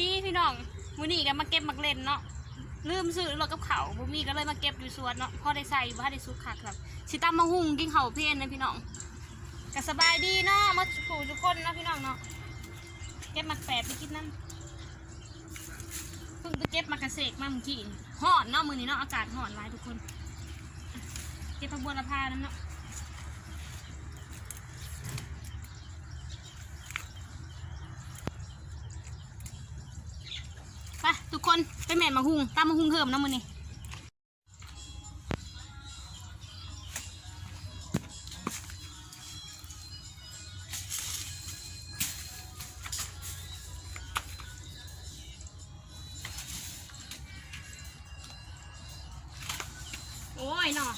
ดีพี่น้องมื้อนี้ก็มาเก็บมักเล่นเนาะลืมซื้อรถกับเขาบ่มีก็เลยมาเก็บอยู่สวนเนาะพอได้ใส่บ่ได้สุกคักครับสิตามาหุงกินข้าเพลนนะพี่น้องก็สบายดีเนาะมาสู่ทุกคนเนาะพี่น้องเนาะเก็บมักแปดไปกินน้ำเพิ่งไปเก็บมักกระเสกมาเมื่อกี้ฮ้อนเนาะมือนี้เนาะอากาศฮ้อนหลายทุกคน เก็บผักบัวละพาน้ำเนาะ ไปทุก คนไปแม่นมาหุงตามมาหุงเพิ่มนะมือนี่โอ้ยเนาะ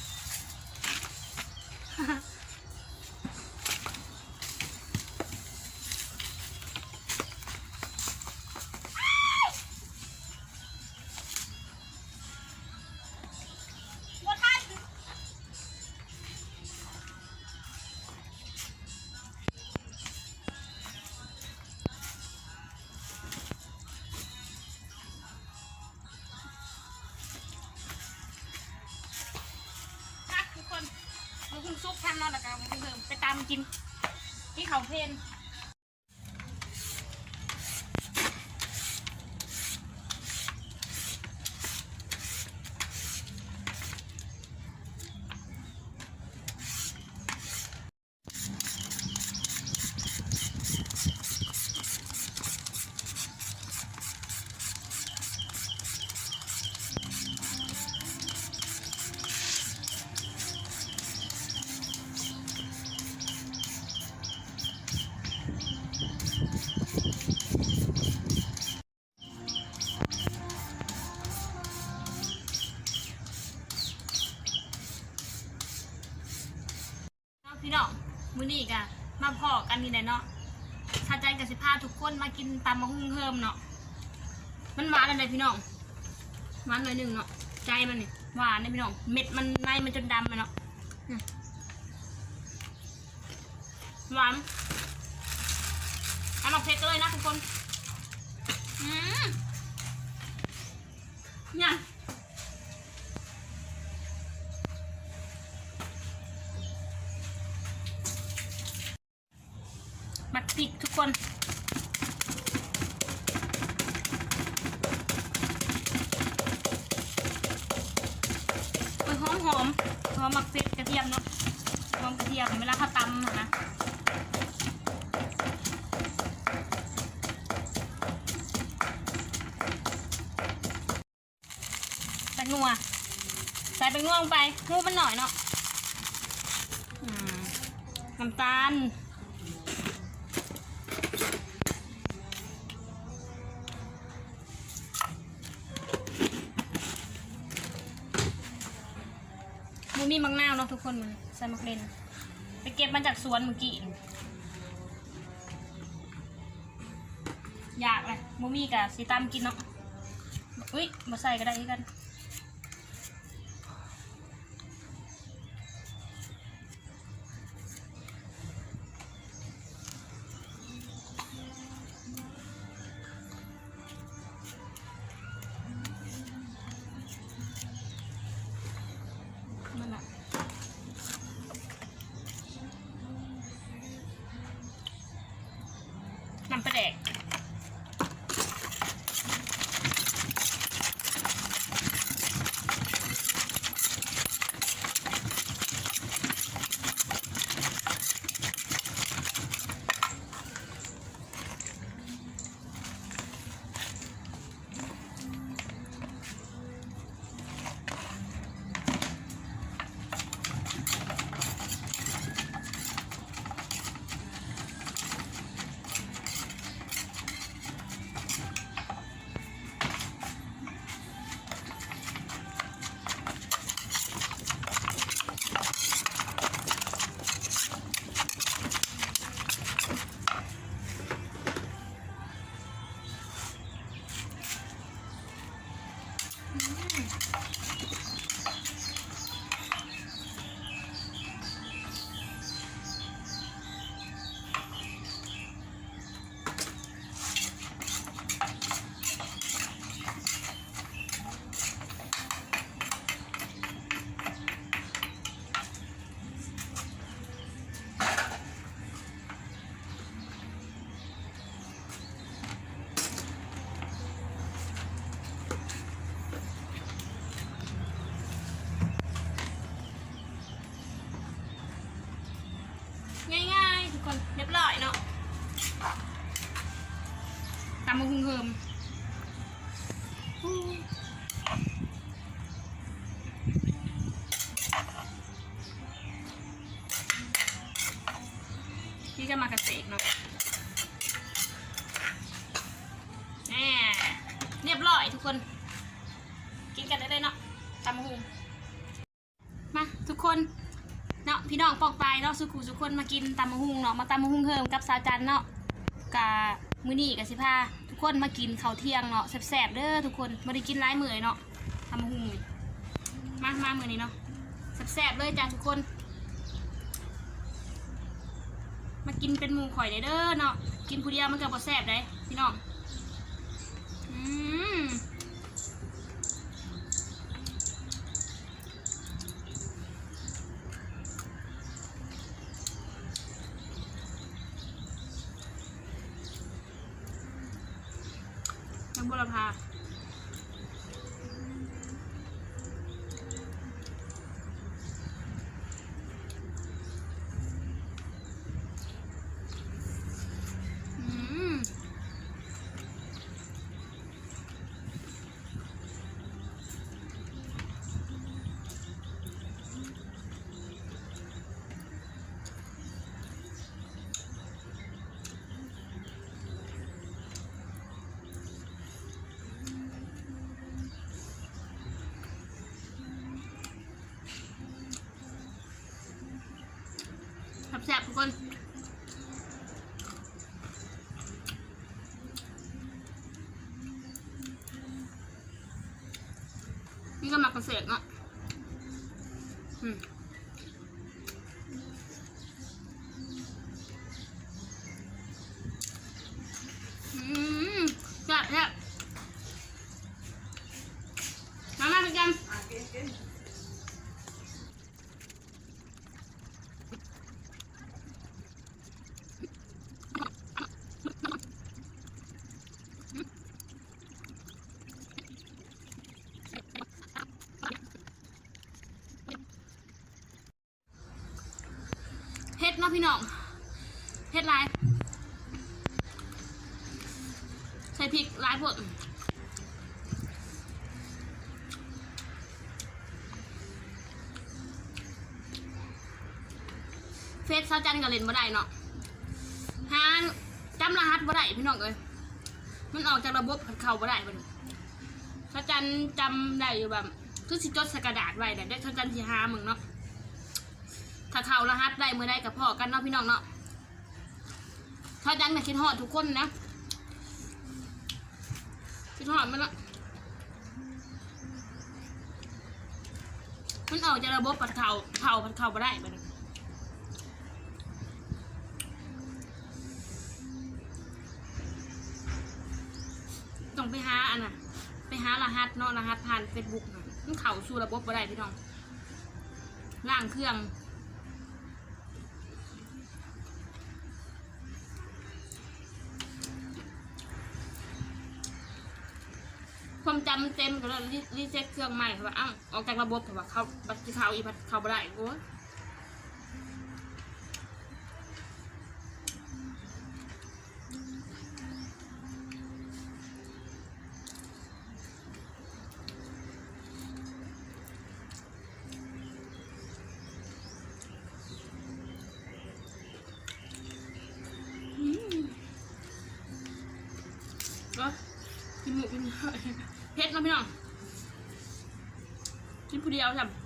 มาคุงซุปทำเนอนแล้วกันมาคุงเพิ่มไปตามกินที่เขาเพนเนาะพี่น้องมื้อนี้กะมาพอกันนี่แหละเนาะชาใจกับสิพาทุกคน มากินตำมะฮุ่งเพิ่มเนาะ มันหวานอะไรพี่น้อง หวานหน่อยหนึ่งเนาะ ใจมันนี่หวานนะพี่น้อง เม็ดมันในมันจนดำเลยเนาะ หวานเอาหนอกเพชรเลยนะทุกคน อืมเนี่ยมักพริกทุกคนโอ้ย หอมหอมหมมักพริกกระเทียมเนาะหอมกระเทียมเวลาเขาตำนะใส่นัวใส่ไปง่วงไปงูมันหน่อยเนาะน้ำตาล มีมังนาวเนาะทุกคนมันใส่มักเลนไปเก็บมาจากสวนเมื่อกี้อยากเลยมูมี่กับสีตามกินเนาะอุ้ยมาใส่ก็ได้กัน น้ ตำมะฮุงเฮิมนี่ก็มากระเสกเนาะแหมเรียบร้อยทุกคน กินกันได้เลยเนาะตำมะฮุงมาทุกคนเนาะพี่น้องปอกปลายเนาะสุขุสุคนมากินตำมะฮุงเนาะมาตำมะฮุงเฮิมกับสาวจันเนาะกะ มื้อนี้กะสิพาทุกคนมากินข้าวเที่ยงเนาะแซ่บๆเด้อทุกคนบ่ได้กินหลายมื้อเลยเนาะทำมะฮุงนี่มามามื้อนี้เนาะแซ่บๆเลยจ้ะทุกคน มากินเป็นหมูข่อยได้เด้อเนาะกินผู้เดียวมันก็บ่แซ่บเลยพี่น้องอืม บุรพาอืมแซ่บๆทุกคน นี่ก็หมักกระเสกเนาะอืมอืมแซ่บแซ่บมามาพี่กัน เนาะพี่น้องเฮ็ดลายใส่พริกลายพวกเฟซเซาจันก็เลนบ่ได้เนาะหาจำรหัสบ่ได้พี่น้องเอ้ยมันออกจากระบบเข้าบ่ได้บ่นเซาจันจำได้อยู่แบบคือสิจดสกระดาษไว้แต่เดี๋ยวเซาจันสิหามึงเนาะ ถ้าเข้ารหัสได้เมื่อใดก็พอกันเนาะพี่น้องเนาะเซาจันก็คิดฮอดทุกคนนะคิดหอดมันละมันออกจากระบบปัดเข่าเข่าปัดเข่าไปได้ไปเลยต้องไปหาอันน่ะ ไปหารหัสเนาะรหัสผ่านเฟซบุ๊กมันเข่าสู่ระบบไปได้พี่น้องล่างเครื่อง ความ จำเต็มก็เลยรีรีเซ็ตเครื่องใหม่ค่ะว่าอ้าวออกจากระบบค่ะว่าเขาบัตรเขาอีบัตรเขาบ่ได้โอ้ยอืมก็กินหมูกินเนื้อ เผ็ดนะพี่น้องกินผู้เดียวจ้ะอื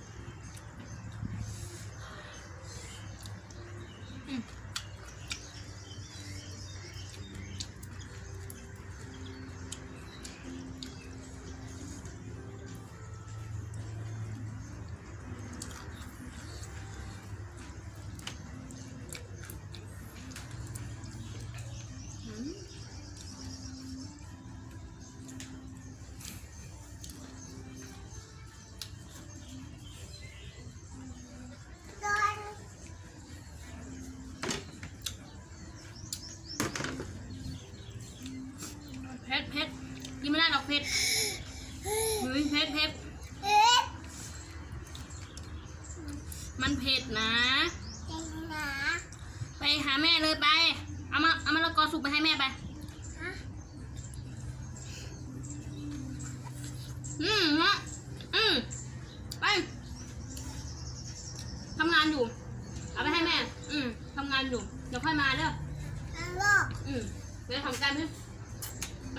เดี๋ยวทำการพี่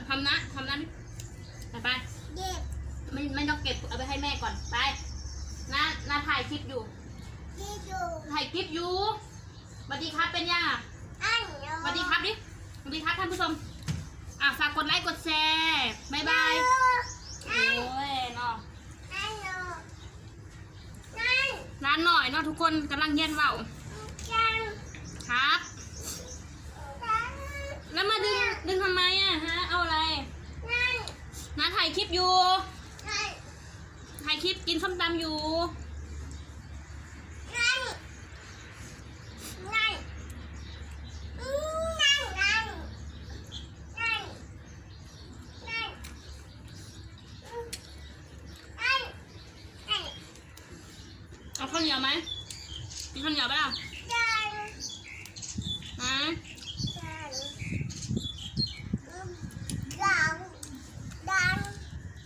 ทำนะทำนั้นไปไปไม่ไม่ต้องเก็บเอาไปให้แม่ก่อนไปนานาถ่ายคลิปอยู่ถ่ายคลิปอยู่สวัสดีครับเป็นยังอะสวัสดีครับดิสวัสดีครับท่านผู้ชมอะฝากกดไลค์กดแชร์บ๊ายบายโอ้ยเนาะร้านหน่อยเนาะทุกคนกำลังเย็นเบาครับ แล้วมาดึงดึงทำไมอะฮะ เอาอะไรน้า ถ่ายคลิปอยู่ถ่ายคลิปกินส้มตำอยู่เอาข้าวเหนียวไหมกินข้าวเหนียวปะล่ะฮะ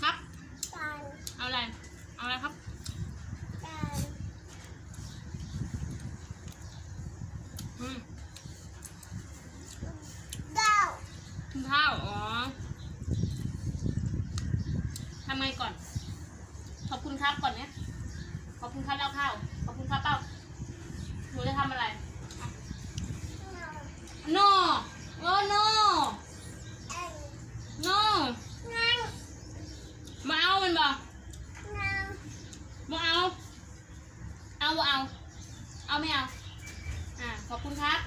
ครับ เอาอะไร เอาอะไรครับ อืม กินข้าวอ๋อทำไงก่อน ขอบคุณครับก่อนเนี่ยขอบคุณครับแล้วข้าว ขอบคุณครับเป้าหนูจะทำอะไร no โอ้ no no มาเอามันบ่มาเอา เอาบ่เอา เอาไม่เอา อ่าขอบคุณครับ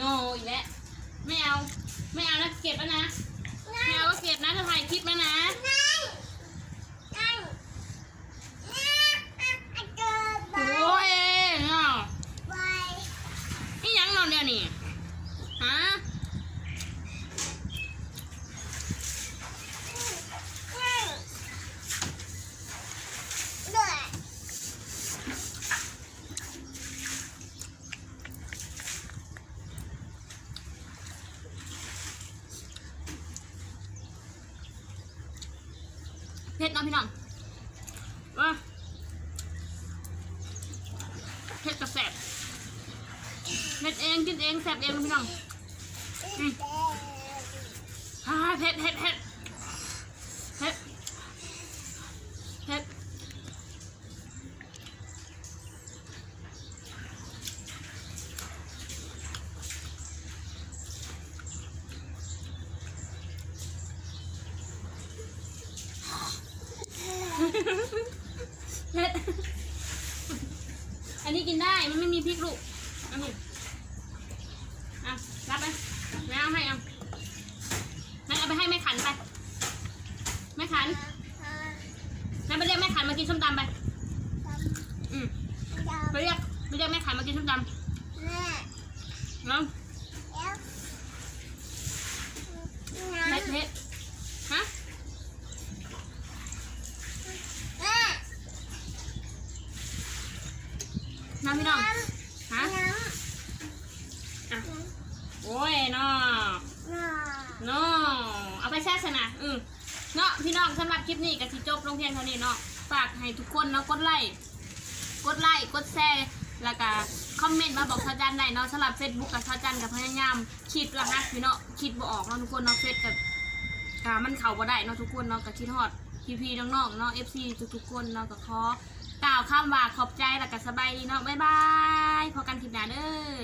no อีกแล้ว ไม่เอา ไม่เอานะเก็บแล้วนะ ไม่เอาก็เก็บนะจะถ่ายคลิปแล้วนะ โอ้ยเนาะนี่ยังนอนเดียวนี่ฮะ เผ็ดเนาะพี่น้องว่าเผ็ดกับแสบเผ็ดเองกินเองแสบเองพี่น้องฮ่าเผ็ดเผ็ดเผ็ดเผ็ดเผ็ดเผ็ดอันนี้กินได้ มันไม่มีพริกลูกเอันนี้อะ รับไปแม่เอาให้เอาแม่เอาไปให้แม่ขันไป แม่ ขันแม่ไปเรียกแม่ขันมากินส้มตำไป อืมไปเรียกไปเรียกแม่ขันมากินส้มตำเนาะเผ็ดเผ็ดฮะน้ำพี่น้องฮะโอ้ยนาะเนาะเอาไปแช่สนะอืม เนาะพี่น้องสำหรับคลิปนี้กับสิจบลงเพียงเท่านี้เนาะฝากให้ทุกคนเนาะกดไลค์กดไลค์กดแชร์แล้วก็คอมเมนต์มาบอกทาจันได้เนาะสำหรับเฟซบุ๊กกับทาจันกับพยายามคิดรหัสพี่เนาะคิดบ่ออกเนาะทุกคนเนาะเฟซกับกามันเข่าบ่ได้เนาะทุกคนเนาะกับคิดฮอดพี่พี่น้องๆเนาะ FC ทุกๆคนเนาะก็ขอกล่าวคำว่าขอบใจแล้วก็สบายดีเนาะบ๊ายบายพอกันคลิปหน้าเด้อ